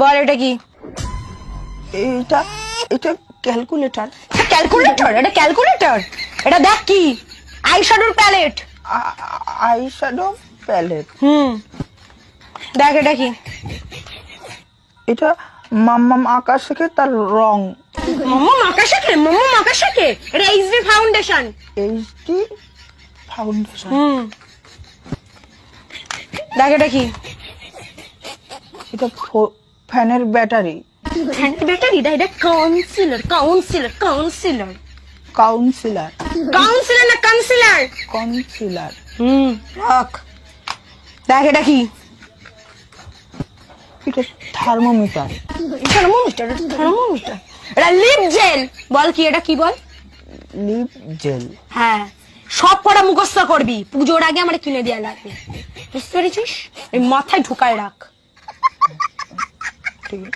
বল এটা কি? এটা এটা ক্যালকুলেটর। ক্যালকুলেটর? এটা ক্যালকুলেটর? এটা দেখ কি? আইশ্যাডোর প্যালেট। Eye shadow palette. হুম। দেখ এটা কি? এটা মাম্মাম আকাশ থেকে তার রং। মাম্মা মাকাশাকে মাম্মা মাকাশাকে এটা এইচডি ফাউন্ডেশন। HD foundation. হুম। দেখ এটা কি? এটা ফ্যানের ব্যাটারি। ব্যাটারি এটা এটা concealer concealer concealer concealer. Concealer না কাউন্সিলর কাউন্সিলার। হুম। রাখ। দেখ এটা কি? এটা থার্মোমিটার। Thermometer thermometer. এটা লিপ জেল বল কি এটা কি বল? লিপ জেল হ্যাঁ। সব পড়া মুখস্থ করবি। পুজোর আগে আমার কিনে দেওয়া লাগবে। বুঝতে পেরেছিস? এই মাথায় ঢুকায় রাখ। 되게